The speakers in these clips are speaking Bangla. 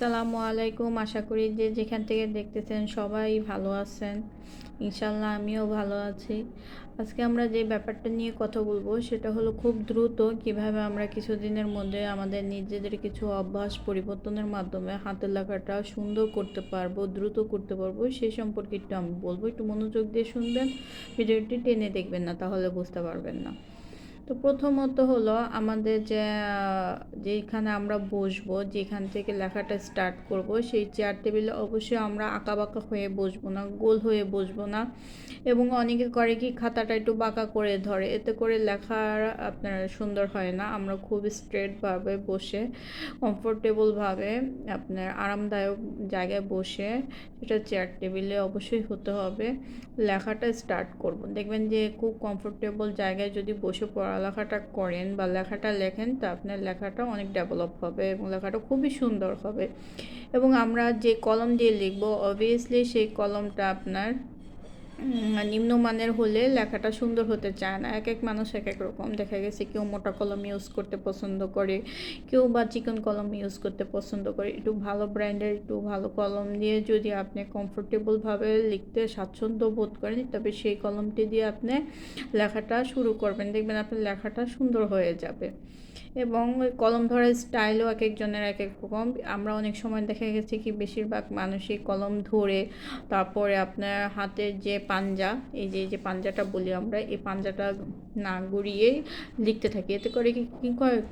আসসালামু আলাইকুম। আশা করি যে যেখান থেকে দেখতেছেন সবাই ভালো আছেন। ইনশাল্লাহ আমিও ভালো আছি। আজকে আমরা যে ব্যাপারটা নিয়ে কথা বলব সেটা হলো খুব দ্রুত কীভাবে আমরা কিছুদিনের মধ্যে আমাদের নিজেদের কিছু অভ্যাস পরিবর্তনের মাধ্যমে হাতের লেখাটা সুন্দর করতে পারব, দ্রুত করতে পারব, সে সম্পর্কে একটু আমি বলব। একটু মনোযোগ দিয়ে শুনবেন, ভিডিওটি টেনে দেখবেন না, তাহলে বুঝতে পারবেন না। তো প্রথমত হলো আমাদের যে যেখানে আমরা বসবো যেখান থেকে লেখাটা স্টার্ট করব, সেই চেয়ার টেবিলে অবশ্যই আমরা আঁকা বাঁকা হয়ে বসবো না, গোল হয়ে বসবো না। এবং অনেকে করে কি খাতাটা একটু বাঁকা করে ধরে, এতে করে লেখার আপনার সুন্দর হয় না। আমরা খুব স্ট্রেটভাবে বসে কমফোর্টেবলভাবে আপনার আরামদায়ক জায়গায় বসে সেটা চেয়ার টেবিলে অবশ্যই হতে হবে। লেখাটা স্টার্ট করব। দেখবেন যে খুব কমফোর্টেবল জায়গায় যদি বসে পড়ালেখাটা করেন বা লেখাটা লেখেন, তা আপনার লেখাটা অনেক ডেভেলপ হবে এবং লেখাটা খুবই সুন্দর হবে। এবং আমরা যে কলম দিয়ে লিখব অবভিয়াসলি সেই কলমটা আপনার নিম্নমানের হলে লেখাটা সুন্দর হতে চায় না। এক এক মানুষ এক এক রকম। দেখা গেছে কেউ মোটা কলম ইউজ করতে পছন্দ করে, কেউ বা চিকন কলম ইউজ করতে পছন্দ করে। একটু ভালো ব্র্যান্ডের একটু ভালো কলম দিয়ে যদি আপনি কমফোর্টেবলভাবে লিখতে স্বাচ্ছন্দ্য বোধ করেন, তবে সেই কলমটি দিয়ে আপনি লেখাটা শুরু করবেন। দেখবেন আপনার লেখাটা সুন্দর হয়ে যাবে। এবং ওই কলম ধরার স্টাইলও এক একজনের এক এক রকম। আমরা অনেক সময় দেখা গেছে কি বেশিরভাগ মানুষই কলম ধরে তারপরে আপনার হাতের যে পাঞ্জা, এই যে যে পাঞ্জাটা বলি আমরা, এই পাঞ্জাটা না গড়িয়েই লিখতে থাকি। এতে করে কি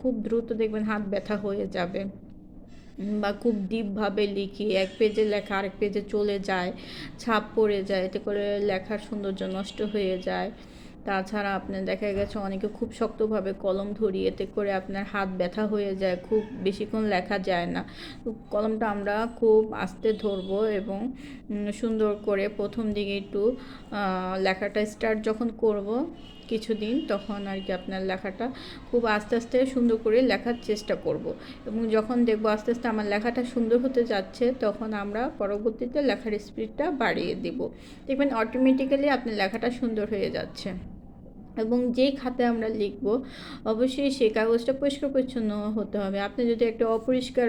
খুব দ্রুত দেখবেন হাত ব্যথা হয়ে যাবে। বা খুব ডিপভাবে লিখি, এক পেজে লেখা আরেক পেজে চলে যায়, ছাপ পড়ে যায়, এতে করে লেখার সৌন্দর্য নষ্ট হয়ে যায়। তাছাড়া আপনার দেখা গেছে অনেকে খুব শক্তভাবে কলম ধরি এতে করে আপনার হাত ব্যথা হয়ে যায়, খুব বেশিক্ষণ লেখা যায় না। কলমটা আমরা খুব আস্তে ধরবো এবং সুন্দর করে প্রথম দিকে একটু লেখাটা স্টার্ট যখন করব কিছুদিন তখন আর কি আপনার লেখাটা খুব আস্তে আস্তে সুন্দর করে লেখার চেষ্টা করব। এবং যখন দেখব আস্তে আস্তে আমার লেখাটা সুন্দর হতে যাচ্ছে তখন আমরা পরবর্তীতে লেখার স্পিডটা বাড়িয়ে দেব। দেখবেন অটোমেটিক্যালি আপনার লেখাটা সুন্দর হয়ে যাচ্ছে। এবং যেই খাতে আমরা লিখব, অবশ্যই সেই কাগজটা পরিষ্কার পরিচ্ছন্ন হতে হবে। আপনি যদি একটা অপরিষ্কার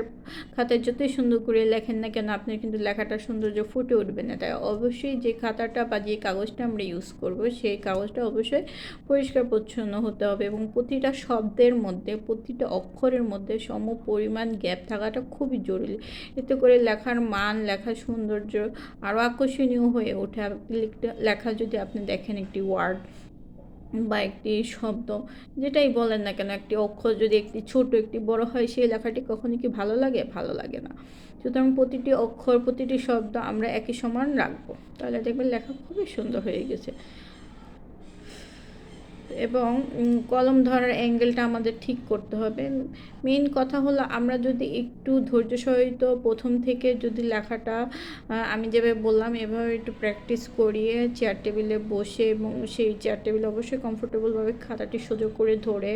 খাতায় যতই সুন্দর করে লেখেন না কেন, আপনার কিন্তু লেখাটা সৌন্দর্য ফুটে উঠবে না। তাই অবশ্যই যে খাতাটা বা যে কাগজটা আমরা ইউজ করব, সেই কাগজটা অবশ্যই পরিষ্কার পরিচ্ছন্ন হতে হবে এবং প্রতিটা শব্দের মধ্যে, প্রতিটা অক্ষরের মধ্যে সম পরিমাণ গ্যাপ থাকাটা খুবই জরুরি। এতে করে লেখার মান, লেখার সৌন্দর্য আরও আকর্ষণীয় হয়ে ওঠে। লেখা যদি আপনি দেখেন একটি ওয়ার্ড বা একটি শব্দ, যেটাই বলেন না কেন, একটি অক্ষর যদি একটি ছোট, একটি বড় হয়, সেই লেখাটি কখনো কি ভালো লাগে? ভালো লাগে না। সুতরাং প্রতিটি অক্ষর, প্রতিটি শব্দ আমরা একই সমান রাখব। তাহলে দেখবেন লেখা খুবই সুন্দর হয়ে গেছে। এবং কলম ধরার অ্যাঙ্গেলটা আমাদের ঠিক করতে হবে। মেন কথা হলো আমরা যদি একটু ধৈর্য সহিত প্রথম থেকে যদি লেখাটা আমি যেভাবে বললাম, এভাবে একটু প্র্যাকটিস করিয়ে চেয়ার টেবিলে বসে এবং সেই চেয়ার টেবিলে অবশ্যই কমফোর্টেবলভাবে খাতাটি সোজা করে ধরে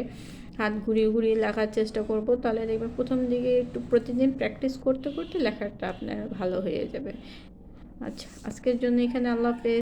হাত ঘুরিয়ে ঘুরিয়ে লেখার চেষ্টা করব। তাহলে দেখবেন প্রথম দিকে একটু প্রতিদিন প্র্যাকটিস করতে করতে লেখাটা আপনার ভালো হয়ে যাবে। আচ্ছা আজকের জন্য এখানে আল্লাহ হাফেজ।